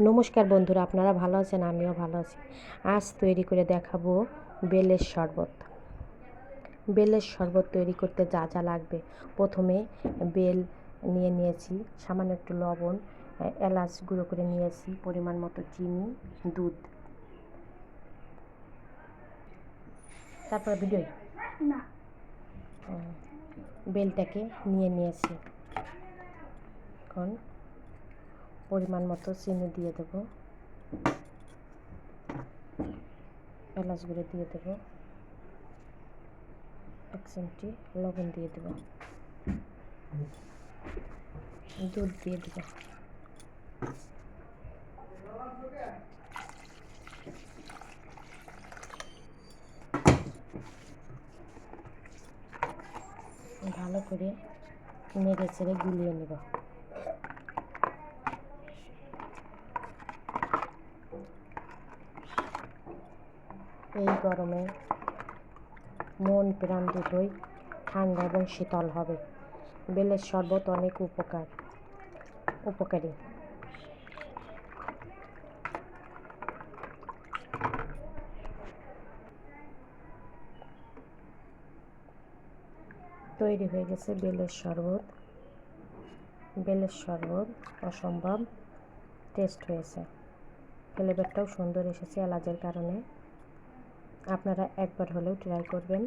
নমস্কার বন্ধুরা আপনারা ভালো আছেন? আমিও ভালো আছি। আজ তৈরি করে দেখাবো বেলের শরবত। বেলের শরবত তৈরি করতে যা যা লাগবে। প্রথমে বেল নিয়ে নিয়েছি সামান্য একটু লবণ এলাচ গুঁড়ো করে নিয়েছি পরিমাণ মতো চিনি দুধ। তারপর ভিডিও না। বেলটাকে নিয়ে নিয়েছি। এখন পরিমাণ মতো চিনি দিয়ে দেবো। এলাচ গুঁড়ো দিয়ে দেবো। এক চিমটি লবণ দিয়ে দেবো। দুধ দিয়ে দেবো। ভালো করে নেড়ে চেড়ে গুলিয়ে নেব। এই গরমে মন প্রাণ দুটোই ঠান্ডা এবং শীতল হবে। বেলের শরবত অনেক উপকার, উপকারী। তৈরি হয়ে গেছে বেলের শরবত। বেলের শরবত অসম্ভব টেস্ট হয়েছে। ফ্লেভারটাও সুন্দর এসেছে এলাচের কারণে। আপনারা একবার হলেও ট্রাই করবেন।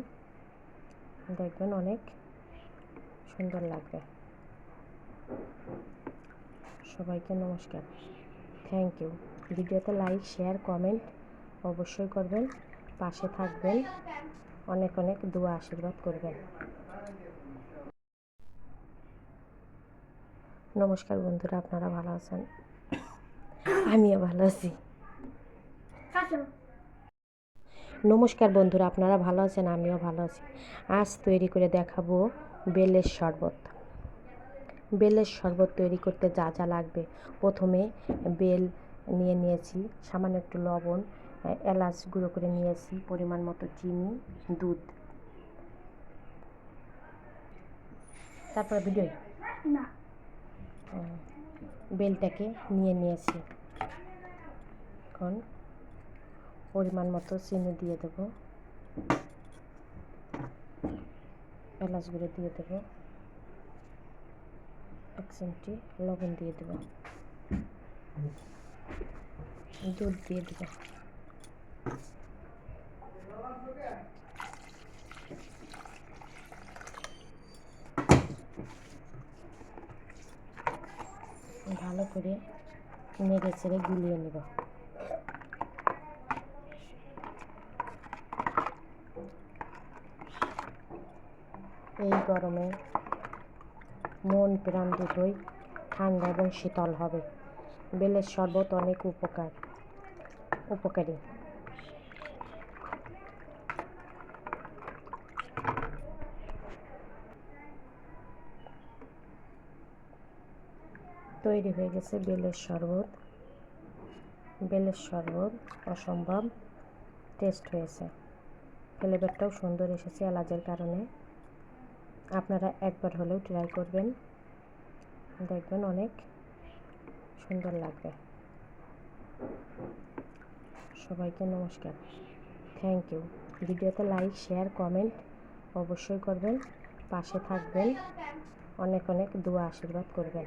দেখবেন অনেক সুন্দর লাগবে। সবাইকে নমস্কার। থ্যাংক ইউ ভিডিওতে লাইক শেয়ার কমেন্ট অবশ্যই করবেন। পাশে থাকবেন। অনেক অনেক দোয়া, আশীর্বাদ করবেন। নমস্কার বন্ধুরা, আপনারা ভালো আছেন? আমিও ভালো আছি। নমস্কার বন্ধুরা আপনারা ভালো আছেন? আমিও ভালো আছি। আজ তৈরি করে দেখাবো বেলের শরবত। বেলের শরবত তৈরি করতে যা যা লাগবে। প্রথমে বেল নিয়ে নিয়েছি সামান্য একটু লবণ এলাচ গুঁড়ো করে নিয়েছি পরিমাণ মতো চিনি দুধ। তারপর ভিডিও না। বেলটাকে নিয়ে নিয়েছি। এখন পরিমাণ মতো চিনি দিয়ে দেবো। এলাচ গুঁড়ো দিয়ে দেবো। এক চিমটি লবণ দিয়ে দেবো। দুধ দিয়ে দেবো। ভালো করে নেড়ে চেড়ে গুলিয়ে নেব। এই গরমে মন প্রাণ দুটোই ঠান্ডা এবং শীতল হবে। বেলের শরবত অনেক উপকার, উপকারী। তৈরি হয়ে গেছে বেলের শরবত। বেলের শরবত অসম্ভব টেস্ট হয়েছে। ফ্লেভারটাও সুন্দর এসেছে এলাচের কারণে। আপনারা একবার হলেও ট্রাই করবেন। দেখবেন অনেক সুন্দর লাগবে। সবাইকে নমস্কার। থ্যাংক ইউ ভিডিওতে লাইক শেয়ার কমেন্ট অবশ্যই করবেন। পাশে থাকবেন। অনেক অনেক দোয়া আশীর্বাদ করবেন।